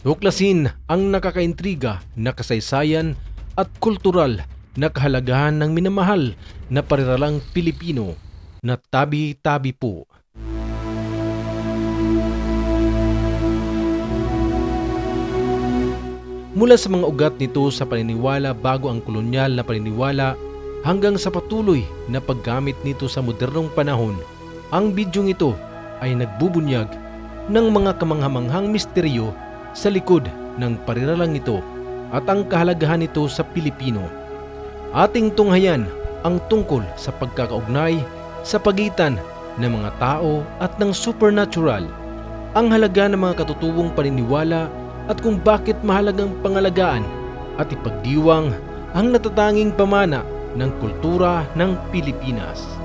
Tuklasin ang nakakaintriga na kasaysayan at kultural na kahalagahan ng minamahal na pariralang Pilipino na tabi-tabi po. Mula sa mga ugat nito sa paniniwala bago ang kolonyal na paniniwala hanggang sa patuloy na paggamit nito sa modernong panahon, ang bidyong ito ay nagbubunyag ng mga kamanghamanghang misteryo sa likod ng pariralang ito at ang kahalagahan nito sa Pilipino. Ating tunghayan ang tungkol sa pagkakaugnay sa pagitan ng mga tao at ng supernatural, ang halaga ng mga katutubong paniniwala at kung bakit mahalagang pangalagaan at ipagdiwang ang natatanging pamana ng kultura ng Pilipinas.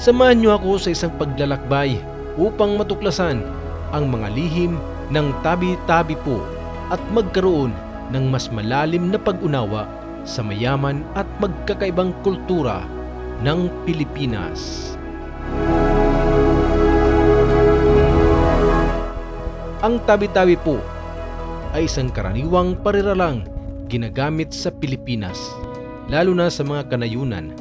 Samahan niyo ako sa isang paglalakbay upang matuklasan ang mga lihim ng tabi-tabi po at magkaroon ng mas malalim na pag-unawa sa mayaman at magkakaibang kultura ng Pilipinas. Ang tabi-tabi po ay isang karaniwang pariralang ginagamit sa Pilipinas, lalo na sa mga kanayunan.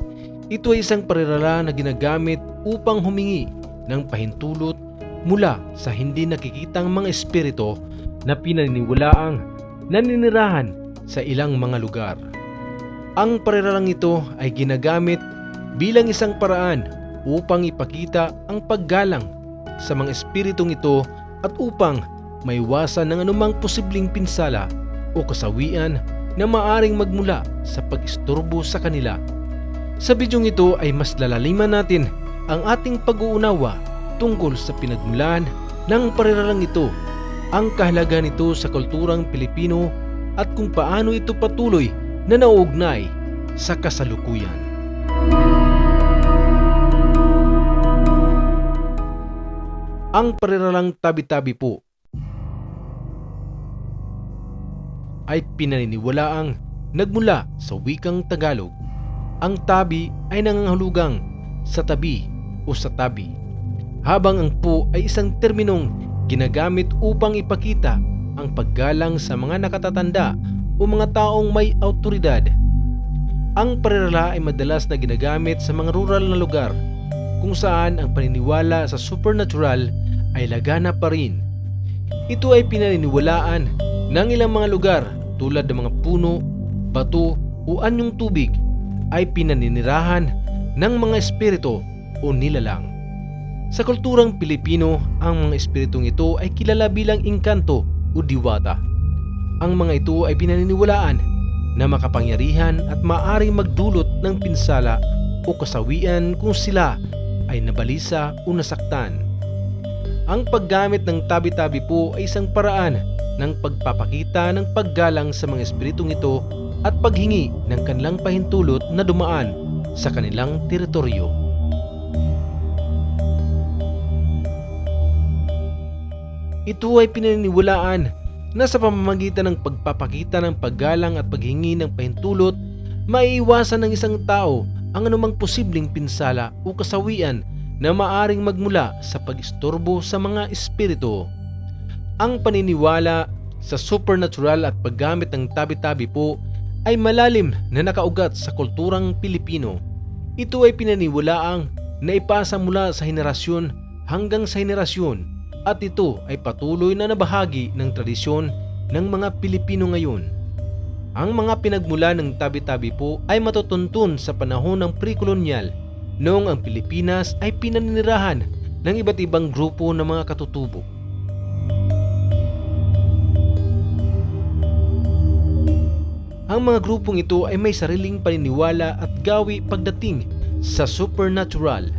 Ito ay isang parirala na ginagamit upang humingi ng pahintulot mula sa hindi nakikitang mga espiritu na pinaniniwalaang naninirahan sa ilang mga lugar. Ang pariralang ito ay ginagamit bilang isang paraan upang ipakita ang paggalang sa mga espiritong ito at upang maiwasan ng anumang posibleng pinsala o kasawian na maaring magmula sa pag-isturbo sa kanila. Sa bidyong ito ay mas lalaliman natin ang ating pag-uunawa tungkol sa pinagmulan ng pariralang ito, ang kahalaga nito sa kulturang Pilipino at kung paano ito patuloy na nauugnay sa kasalukuyan. Ang pariralang tabi-tabi po ay pinaniniwalaang nagmula sa wikang Tagalog. Ang tabi ay nangangahulugang sa tabi o sa tabi, habang ang po ay isang terminong ginagamit upang ipakita ang paggalang sa mga nakatatanda o mga taong may autoridad. Ang parirala ay madalas na ginagamit sa mga rural na lugar kung saan ang paniniwala sa supernatural ay lagana pa rin. Ito ay pinaniniwalaan ng ilang mga lugar tulad ng mga puno, bato o anyong tubig ay pinaninirahan ng mga espiritu o nilalang. Sa kulturang Pilipino, ang mga espiritong ito ay kilala bilang inkanto o diwata. Ang mga ito ay pinaniniwalaan na makapangyarihan at maaring magdulot ng pinsala o kasawian kung sila ay nabalisa o nasaktan. Ang paggamit ng tabi-tabi po ay isang paraan ng pagpapakita ng paggalang sa mga espiritong ito at paghingi ng kanilang pahintulot na dumaan sa kanilang teritoryo. Ito ay pinaniniwalaan na sa pamamagitan ng pagpapakita ng paggalang at paghingi ng pahintulot, maiiwasan ng isang tao ang anumang posibleng pinsala o kasawian na maaring magmula sa pag-istorbo sa mga espiritu. Ang paniniwala sa supernatural at paggamit ng tabi-tabi po ay malalim na nakaugat sa kulturang Pilipino. Ito ay pinaniwalaang naipasa mula sa henerasyon hanggang sa henerasyon at ito ay patuloy na nabahagi ng tradisyon ng mga Pilipino ngayon. Ang mga pinagmula ng tabi-tabi po ay matutuntun sa panahon ng pre-kolonyal noong ang Pilipinas ay pinaninirahan ng iba't ibang grupo ng mga katutubo. Ang mga grupong ito ay may sariling paniniwala at gawi pagdating sa supernatural.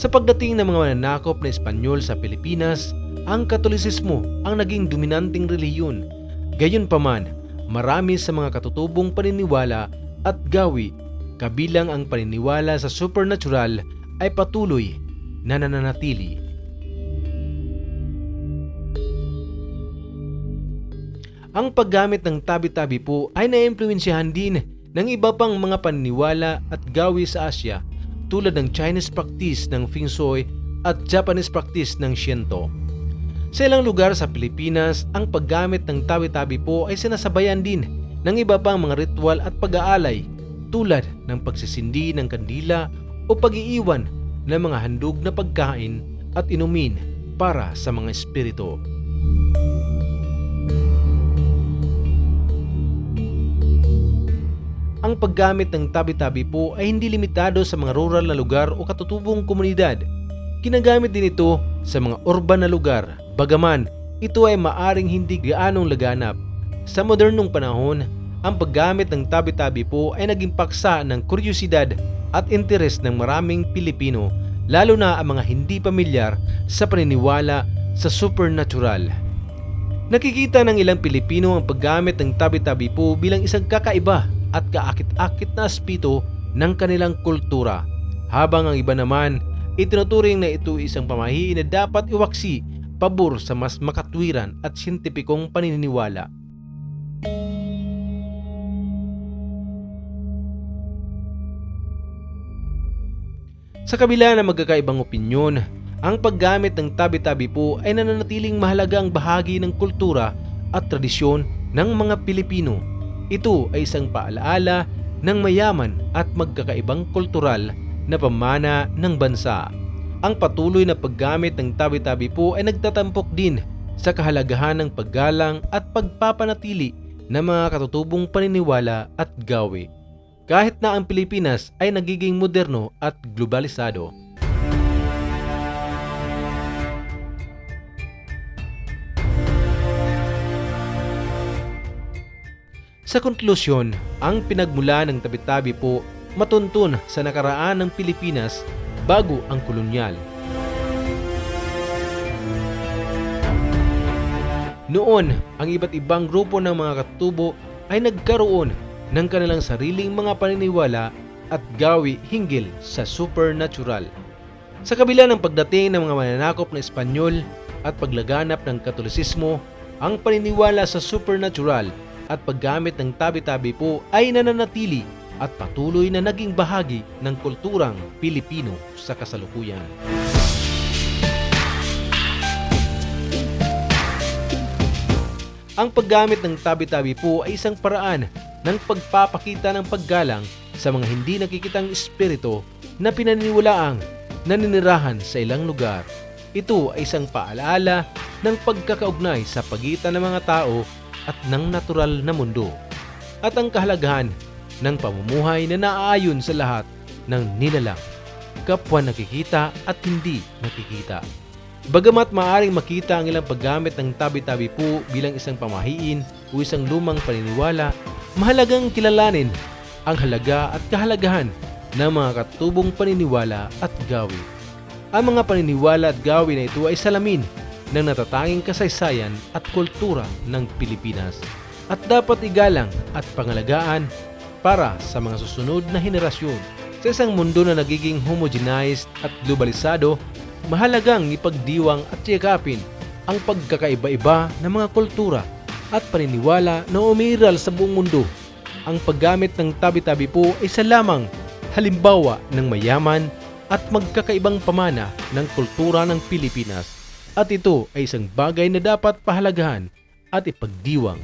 Sa pagdating ng mga mananakop na Espanyol sa Pilipinas, ang Katolisismo ang naging dominanteng relihiyon. Gayunpaman, marami sa mga katutubong paniniwala at gawi kabilang ang paniniwala sa supernatural ay patuloy na nananatili. Ang paggamit ng tabi-tabi po ay naimpluwensyahan din ng iba pang mga paniniwala at gawi sa Asya tulad ng Chinese practice ng Feng Shui at Japanese practice ng Shinto. Sa ilang lugar sa Pilipinas, ang paggamit ng tabi-tabi po ay sinasabayan din ng iba pang mga ritual at pag-aalay tulad ng pagsisindi ng kandila o pag-iiwan ng mga handog na pagkain at inumin para sa mga espiritu. Ang paggamit ng tabi-tabi po ay hindi limitado sa mga rural na lugar o katutubong komunidad. Ginagamit din ito sa mga urban na lugar, bagaman ito ay maaring hindi gaanong laganap. Sa modernong panahon, ang paggamit ng tabi-tabi po ay naging paksa ng kuryosidad at interes ng maraming Pilipino, lalo na ang mga hindi pamilyar sa paniniwala sa supernatural. Nakikita ng ilang Pilipino ang paggamit ng tabi-tabi po bilang isang kakaiba at kaakit-akit na aspito ng kanilang kultura. Habang ang iba naman, itinuturing na ito isang pamahiin na dapat iwaksi pabor sa mas makatwiran at sintipikong paniniwala. Sa kabila ng magkakaibang opinyon, ang paggamit ng tabi-tabi po ay nananatiling mahalagang bahagi ng kultura at tradisyon ng mga Pilipino. Ito ay isang paalaala ng mayaman at magkakaibang kultural na pamana ng bansa. Ang patuloy na paggamit ng tabi-tabi po ay nagtatampok din sa kahalagahan ng paggalang at pagpapanatili ng mga katutubong paniniwala at gawi. Kahit na ang Pilipinas ay nagiging moderno at globalisado. Sa konklusyon, ang pinagmula ng tabi-tabi po matuntun sa nakaraan ng Pilipinas bago ang kolonyal. Noon, ang iba't ibang grupo ng mga katubo ay nagkaroon ng kanilang sariling mga paniniwala at gawi hinggil sa supernatural. Sa kabila ng pagdating ng mga mananakop na Espanyol at paglaganap ng Katolisismo, ang paniniwala sa supernatural at paggamit ng tabi-tabi po ay nananatili at patuloy na naging bahagi ng kulturang Pilipino sa kasalukuyan. Ang paggamit ng tabi-tabi po ay isang paraan ng pagpapakita ng paggalang sa mga hindi nakikitang espiritu na pinaniniwalaang naninirahan sa ilang lugar. Ito ay isang paalaala ng pagkakaugnay sa pagitan ng mga tao at ng natural na mundo at ang kahalagahan ng pamumuhay na naaayon sa lahat ng nilalang, kapwa nakikita at hindi nakikita. Bagamat maaring makita ang ilang paggamit ng tabi-tabi po bilang isang pamahiin o isang lumang paniniwala, mahalagang kilalanin ang halaga at kahalagahan ng mga katubong paniniwala at gawi. Ang mga paniniwala at gawi na ito ay salamin ng natatanging kasaysayan at kultura ng Pilipinas at dapat igalang at pangalagaan para sa mga susunod na henerasyon. Sa isang mundo na nagiging homogenized at globalisado, mahalagang ipagdiwang at yakapin ang pagkakaiba-iba ng mga kultura at paniniwala na umiiral sa buong mundo. Ang paggamit ng tabi-tabi po ay isa lamang halimbawa ng mayaman at magkakaibang pamana ng kultura ng Pilipinas at ito ay isang bagay na dapat pahalagahan at ipagdiwang